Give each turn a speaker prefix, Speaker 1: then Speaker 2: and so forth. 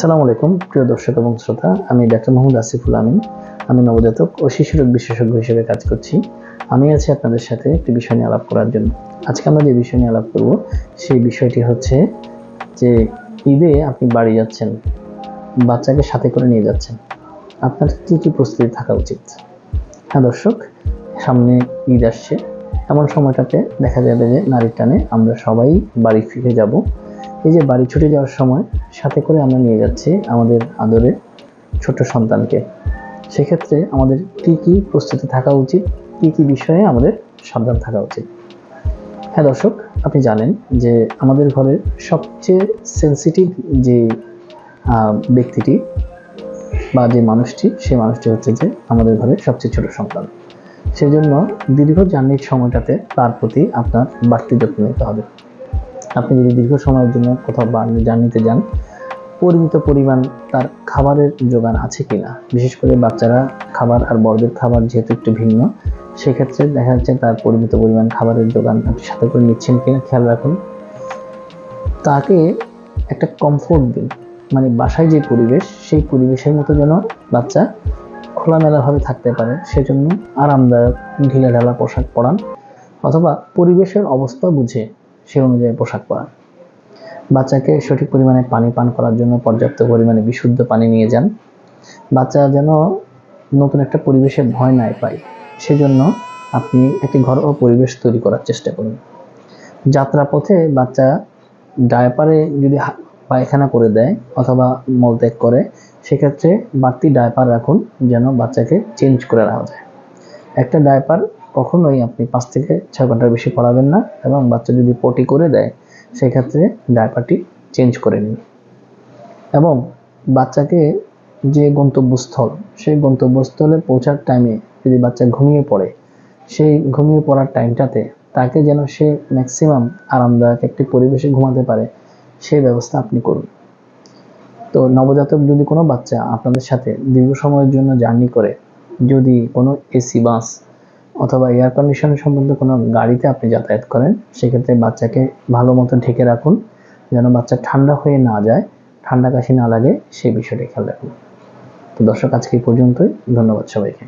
Speaker 1: আসসালামু আলাইকুম, প্রিয় দর্শক এবং শ্রোতা। আমি ডাক্তার মোহাম্মদ আসিফুল আমিন। আমি নবজাতক ও শিশু রোগ বিশেষজ্ঞ হিসেবে কাজ করছি। আমি আছি আপনাদের সাথে একটি বিষয় নিয়ে আলাপ করার জন্য। আজকে আমরা যে বিষয় নিয়ে আলাপ করব, সেই বিষয়টি হচ্ছে যে ঈদে আপনি বাড়ি যাচ্ছেন, বাচ্চাকে সাথে করে নিয়ে যাচ্ছেন। আপনার কী কী প্রস্তুতি থাকা উচিত? হ্যাঁ দর্শক, সামনে ঈদ আসছে। এমন সময়টাতে দেখা যাবে যে নারীর টানে আমরা সবাই বাড়ি ফিরে যাব। এই যে বাড়ি ছুটে যাওয়ার সময় সাথে করে আমরা নিয়ে যাচ্ছি আমাদের আদরের ছোট সন্তানকে। সেক্ষেত্রে আমাদের কী কী প্রস্তুতি থাকা উচিত, কী কী বিষয়ে আমাদের সাবধান থাকা উচিত? হ্যাঁ দর্শক, আপনি জানেন যে আমাদের ঘরের সবচেয়ে সেন্সিটিভ যে ব্যক্তিটি বা যে মানুষটি, সেই মানুষটি হচ্ছে যে আমাদের ঘরের সবচেয়ে ছোট সন্তান। সেজন্য দীর্ঘ জার্নির সময়টাতে তার প্রতি আপনার বাড়তি যত্ন নিতে হবে। আপনি যদি দীর্ঘ সময়ের জন্য কোথাও জার্নিতে যান, পরিমিত পরিমাণ তার খাবারের যোগান আছে কিনা? বিশেষ করে বাচ্চারা খাবার আর বড়দের খাবার যেহেতু একটু ভিন্ন, সেক্ষেত্রে দেখা যাচ্ছে তার পরিমিত পরিমাণ খাবারের যোগান আপনি সাথে করে নিচ্ছেন কিনা খেয়াল রাখুন। তাকে একটা কমফোর্ট দিন মানে বাসায় যে পরিবেশ, সেই পরিবেশের মতো যেন বাচ্চা খোলামেলাভাবে থাকতে পারে, সেজন্য আরামদায়ক ঢিলা ঢালা পোশাক পরান, অথবা পরিবেশের অবস্থা বুঝে সে অনুযায়ী পোশাক পরান বাচ্চাকে সঠিক পরিমাণে পানি পান করার জন্য পর্যাপ্ত পরিমাণে বিশুদ্ধ পানি নিয়ে যান। বাচ্চা যেন নতুন একটা পরিবেশে ভয় নাই পায়, সেজন্য আপনি একটি ঘরোয়া পরিবেশ তৈরি করার চেষ্টা করুন। যাত্রাপথে বাচ্চা ডায়পারে যদি পায়খানা করে দেয় অথবা মলত্যাগ করে, সেক্ষেত্রে বাড়তি ডায়পার রাখুন যেন বাচ্চাকে চেঞ্জ করে রাখা যায়। একটা ডায়পার কখনোই আপনি পাঁচ থেকে ছয় ঘণ্টার বেশি পড়াবেন না এবং বাচ্চা যদি পটি করে দেয়, সেক্ষেত্রে ডায়পারটি চেঞ্জ করে নিন। এবং বাচ্চাকে যে গন্তব্যস্থল, সেই গন্তব্যস্থলে পৌঁছার টাইমে যদি বাচ্চা ঘুমিয়ে পড়ে, সেই ঘুমিয়ে পড়ার টাইমটাতে তাকে যেন সে ম্যাক্সিমাম আরামদায়ক একটি পরিবেশে ঘুমাতে পারে সেই ব্যবস্থা আপনি করুন। তো নবজাতক যদি কোনো বাচ্চা আপনাদের সাথে দীর্ঘ সময়ের জন্য জার্নি করে, যদি কোনো এসি, বাস অথবা এয়ার কন্ডিশন সম্বন্ধে কোনো গাড়িতে আপনি যাতায়াত করেন, সেক্ষেত্রে বাচ্চাকে ভালো মতো ঢেকে রাখুন, যেন বাচ্চা ঠান্ডা হয়ে না যায়, ঠান্ডা কাশি না লাগে, সেই বিষয়টি খেয়াল রাখুন। তো দর্শক, আজকে পর্যন্তই। ধন্যবাদ সবাইকে।